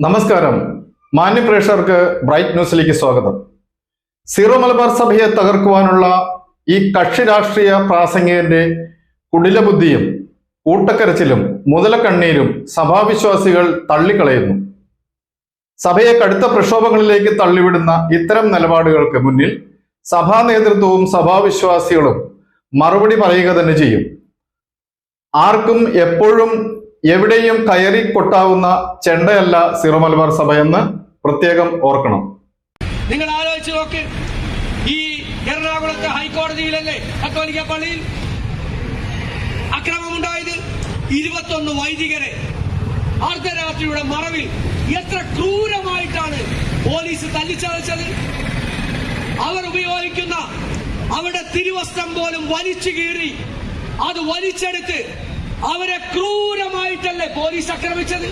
നമസ്കാരം. മാന്യപ്രേക്ഷകർക്ക് ബ്രൈറ്റ് ന്യൂസിലേക്ക് സ്വാഗതം. സീറോ മലബാർ സഭയെ തകർക്കുവാനുള്ള ഈ കക്ഷി രാഷ്ട്രീയ പ്രാസംഗികന്റെ കുടിലബുദ്ധിയും കൂട്ടക്കരച്ചിലും മുതലക്കണ്ണീരും സഭാവിശ്വാസികൾ തള്ളിക്കളയുന്നു. സഭയെ കടുത്ത പ്രക്ഷോഭങ്ങളിലേക്ക് തള്ളിവിടുന്ന ഇത്തരം നിലപാടുകൾക്ക് മുന്നിൽ സഭാ നേതൃത്വവും സഭാവിശ്വാസികളും മറുപടി പറയുക തന്നെ ചെയ്യും. ആർക്കും എപ്പോഴും എവിടെയും കയറി കൊട്ടാവുന്ന ചെണ്ടയല്ല സിറോ മലബാർ സഭ എന്ന് പ്രത്യേകം ഓർക്കണം. നിങ്ങൾ ആലോചിച്ച് നോക്ക്. ഈ എറണാകുളത്തെ ഹൈക്കോടതിയിലല്ലേ കത്തോലിക്ക പള്ളിയിൽ അക്രമമുണ്ടായത് ഇരുപത്തൊന്ന് വൈദികരെ അർദ്ധരാത്രിയുടെ മറവിൽ എത്ര ക്രൂരമായിട്ടാണ് പോലീസ് തല്ലിച്ചതച്ചത് അവർ ഉപയോഗിക്കുന്ന അവരുടെ തിരുവസ്ത്രം പോലും വലിച്ചു കീറി അത് വലിച്ചെടുത്ത് അവരെ ക്രൂരമായിട്ടല്ലേ പോലീസ് ആക്രമിച്ചത്?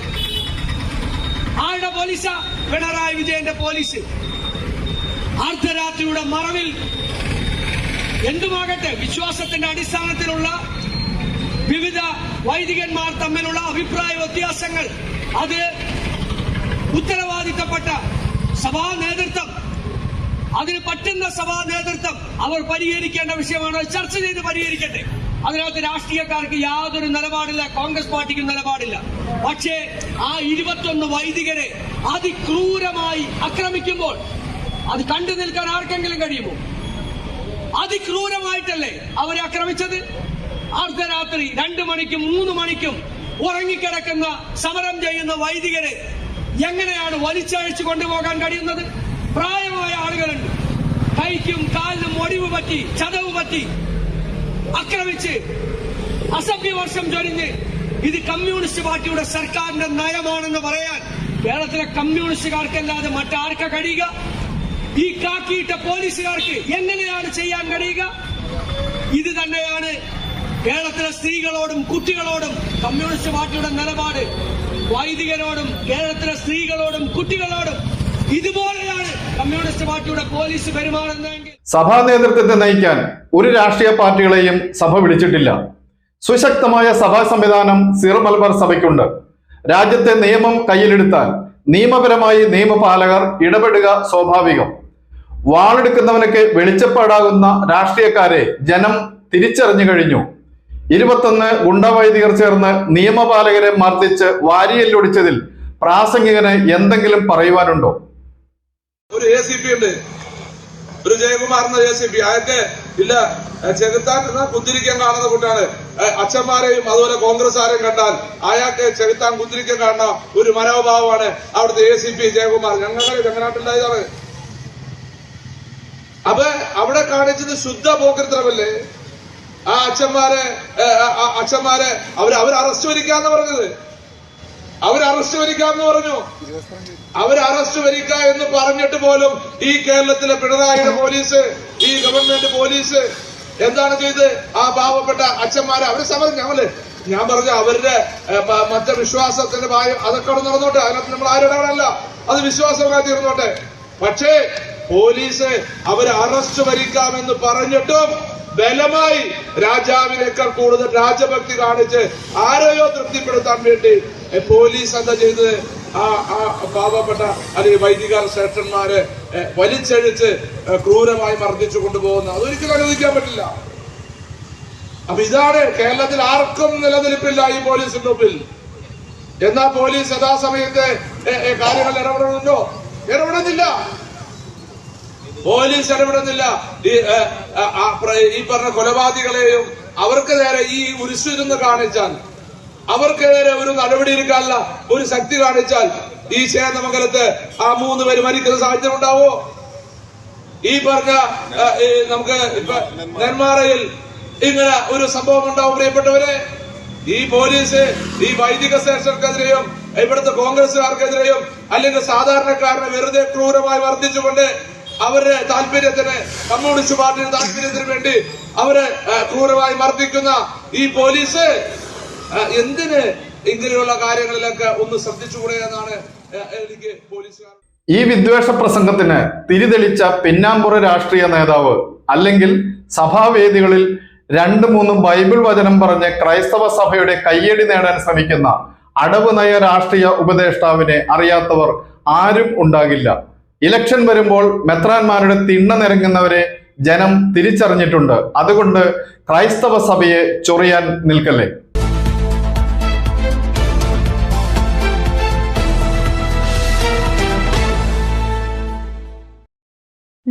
ആരുടെ പോലീസാ? പിണറായി വിജയന്റെ പോലീസ്. അർദ്ധരാത്രിയുടെ മറവിൽ എന്തുമാകട്ടെ വിശ്വാസത്തിന്റെ അടിസ്ഥാനത്തിലുള്ള വിവിധ വൈദികന്മാർ തമ്മിലുള്ള അഭിപ്രായ വ്യത്യാസങ്ങൾ. അത് ഉത്തരവാദിത്തപ്പെട്ട സഭാ നേതൃത്വം അതിന് പറ്റുന്ന സഭാ നേതൃത്വം അവർ പരിഹരിക്കേണ്ട വിഷയമാണ് ചർച്ച ചെയ്ത് പരിഹരിക്കട്ടെ. അതിനകത്ത് രാഷ്ട്രീയക്കാർക്ക് യാതൊരു നിലപാടില്ല കോൺഗ്രസ് പാർട്ടിക്കും നിലപാടില്ല. പക്ഷേ ആ ഇരുപത്തൊന്ന് വൈദികരെ അതിക്രൂരമായി ആക്രമിക്കുമ്പോൾ അത് കണ്ടു നിൽക്കാൻ ആർക്കെങ്കിലും കഴിയുമോ? അതിക്രൂരമായിട്ടല്ലേ അവരെ ആക്രമിച്ചത്? അർദ്ധരാത്രി രണ്ടു മണിക്കും മൂന്ന് മണിക്കും ഉറങ്ങിക്കിടക്കുന്ന സമരം ചെയ്യുന്ന വൈദികരെ എങ്ങനെയാണ് വലിച്ചഴിച്ചു കൊണ്ടുപോകാൻ കഴിയുന്നത്? പ്രായമായ ആളുകളുണ്ട്. കൈക്കും കാലിനും ഒടിവ് പറ്റി ചതവ് പറ്റി ആക്രമിച്ച് അസഭ്യവർഷം ചൊരിഞ്ഞ് ഇത് കമ്മ്യൂണിസ്റ്റ് പാർട്ടിയുടെ സർക്കാരിന്റെ നയമാണെന്ന് പറയാൻ കേരളത്തിലെ കമ്മ്യൂണിസ്റ്റുകാർക്കല്ലാതെ മറ്റാർക്ക കഴിയുക? ഈ കാക്കിയിട്ട പോലീസുകാർക്ക് എങ്ങനെയാണ് ചെയ്യാൻ കഴിയുക? ഇത് തന്നെയാണ് കേരളത്തിലെ സ്ത്രീകളോടും കുട്ടികളോടും കമ്മ്യൂണിസ്റ്റ് പാർട്ടിയുടെ നിലപാട്. വൈദികരോടും കേരളത്തിലെ സ്ത്രീകളോടും കുട്ടികളോടും ഇതുപോലെയാണ് കമ്മ്യൂണിസ്റ്റ് പാർട്ടിയുടെ പോലീസ് പെരുമാറുന്നതെങ്കിൽ സഭാ നേതൃത്വത്തെ നയിക്കാൻ ഒരു രാഷ്ട്രീയ പാർട്ടികളെയും സഭ വിളിച്ചിട്ടില്ല. സുശക്തമായ സഭാ സംവിധാനം സീറോ മലബാർ സഭയ്ക്കുണ്ട്. രാജ്യത്തെ നിയമം കയ്യിലെടുത്താൽ നിയമപരമായി നിയമപാലകർ ഇടപെടുക സ്വാഭാവികം. വാളെടുക്കുന്നവനൊക്കെ വെളിച്ചപ്പാടാകുന്ന രാഷ്ട്രീയക്കാരെ ജനം തിരിച്ചറിഞ്ഞു കഴിഞ്ഞു. ഇരുപത്തൊന്ന് ഗുണ്ടവൈദികർ ചേർന്ന് നിയമപാലകരെ മർദ്ദിച്ച് വാരിയല്ലൊടിച്ചതിൽ പ്രാസംഗികന് എന്തെങ്കിലും പറയുവാനുണ്ടോ? ഒരു എ സി പി ഉണ്ട്. ഒരു ജയകുമാർ എന്ന എ സി പി അയാൾക്ക് ഇല്ല. ചെകുത്താൻ എന്ന കുത്തിരിക്കാൻ കാണുന്ന കുട്ടിയാണ്. അച്ഛന്മാരെയും അതുപോലെ കോൺഗ്രസ്സുകാരെയും കണ്ടാൽ അയാൾക്ക് ചെകുത്താൻ കുത്തിരിക്കാൻ കാണുന്ന ഒരു മനോഭാവമാണ് അവിടുത്തെ എ സി പി ജയകുമാർ. ഞങ്ങളുടെ ചെങ്ങനാട്ടുണ്ടായതാണ്. അപ്പൊ അവിടെ കാണിച്ചത് ശുദ്ധ പോക്കൃത്തരമല്ലേ ആ അച്ഛന്മാരെ അച്ഛന്മാരെ അവർ അവർ അറസ്റ്റ് വരിക്കാന്ന് പറഞ്ഞത്. അവർ അറസ്റ്റ് വരിക്കാന്ന് പറഞ്ഞു. അവർ അറസ്റ്റ് വരിക എന്ന് പറഞ്ഞിട്ട് പോലും ഈ കേരളത്തിലെ പിണറായിയുടെ പോലീസ് ഈ ഗവൺമെന്റ് പോലീസ് എന്താണ് ചെയ്ത്? ആ പാവപ്പെട്ട അച്ഛന്മാരെ അവർ സമരം ഞങ്ങൾ ഞാൻ പറഞ്ഞു അവരുടെ മറ്റേ വിശ്വാസത്തിന്റെ ഭാഗം അതൊക്കെ അവിടെ നടന്നോട്ടെ. അതിനകത്ത് നമ്മൾ ആരോടാണല്ല അത് വിശ്വാസമായി തീർന്നോട്ടെ. പക്ഷേ പോലീസ് അവർ അറസ്റ്റ് വരിക്കാമെന്ന് പറഞ്ഞിട്ടും ബലമായി രാജാവിനേക്കാൾ കൂടുതൽ രാജഭക്തി കാണിച്ച് ആരെയോ തൃപ്തിപ്പെടുത്താൻ വേണ്ടി പോലീസ് എന്താ ചെയ്തത്? ആ ആ പാവപ്പെട്ട അല്ലെങ്കിൽ വൈദിക ശ്രേഷ്ഠന്മാരെ വലിച്ചഴിച്ച് ക്രൂരമായി മർദ്ദിച്ചു കൊണ്ടുപോകുന്ന അതൊരിക്കലും അനുവദിക്കാൻ പറ്റില്ല. അപ്പൊ ഇതാണ് കേരളത്തിൽ ആർക്കും നിലനിൽപ്പില്ല ഈ പോലീസിന്റെ മുമ്പിൽ. എന്നാ പോലീസ് യഥാസമയത്ത് കാര്യങ്ങൾ ഇടപെടുന്നുണ്ടോ? ഇടപെടുന്നില്ല. പോലീസ് ഇടപെടുന്നില്ല. ഈ പറഞ്ഞ കൊലപാതകളെയും അവർക്ക് നേരെ ഈ ഉരുസിരുന്ന് കാണിച്ചാൽ അവർക്ക് നേരെ ഒരു നടപടി എടുക്കാനുള്ള ഒരു ശക്തി കാണിച്ചാൽ ഈ ചേന്നമംഗലത്ത് ആ മൂന്ന് പേര് മരിക്കുന്ന സാഹചര്യം ഉണ്ടാവോ? ഈ പറഞ്ഞ നമുക്ക് നെന്മാറയിൽ ഇങ്ങനെ ഒരു സംഭവം ഉണ്ടാവും പ്രിയപ്പെട്ടവരെ. ഈ പോലീസ് ഈ വൈദിക സേഷർക്കെതിരെയും ഇവിടുത്തെ കോൺഗ്രസുകാർക്കെതിരെയും അല്ലെങ്കിൽ സാധാരണക്കാരനെ വെറുതെ ക്രൂരമായി വർദ്ധിച്ചുകൊണ്ട് അവരുടെ താല്പര്യത്തിന് കമ്മ്യൂണിസ്റ്റ് പാർട്ടിയുടെ താല്പര്യത്തിന് വേണ്ടി അവരെ ക്രൂരമായി മർദ്ദിക്കുന്ന ഈ പോലീസ് എന്തിന് ഇങ്ങനെയുള്ള കാര്യങ്ങളിലൊക്കെ ഒന്ന് ശ്രദ്ധിച്ചുകൂടെ എന്നാണ് എനിക്ക് പോലീസുകാർ ഈ വിദ്വേഷ പ്രസംഗത്തിന് തിരിതെളിച്ച പിന്നാമ്പുറ രാഷ്ട്രീയ നേതാവ് അല്ലെങ്കിൽ സഭാവേദികളിൽ രണ്ട് മൂന്നും ബൈബിൾ വചനം പറഞ്ഞ് ക്രൈസ്തവ സഭയുടെ കയ്യടി നേടാൻ ശ്രമിക്കുന്ന അടവ് നയ രാഷ്ട്രീയ ഉപദേഷ്ടാവിനെ അറിയാത്തവർ ആരും ഉണ്ടാകില്ല. ഇലക്ഷൻ വരുമ്പോൾ മെത്രാന്മാരുടെ തിണ്ണ നിരങ്ങുന്നവരെ ജനം തിരിച്ചറിഞ്ഞിട്ടുണ്ട്. അതുകൊണ്ട് ക്രൈസ്തവ സഭയെ ചൊറിയാൻ നിൽക്കല്ലേ?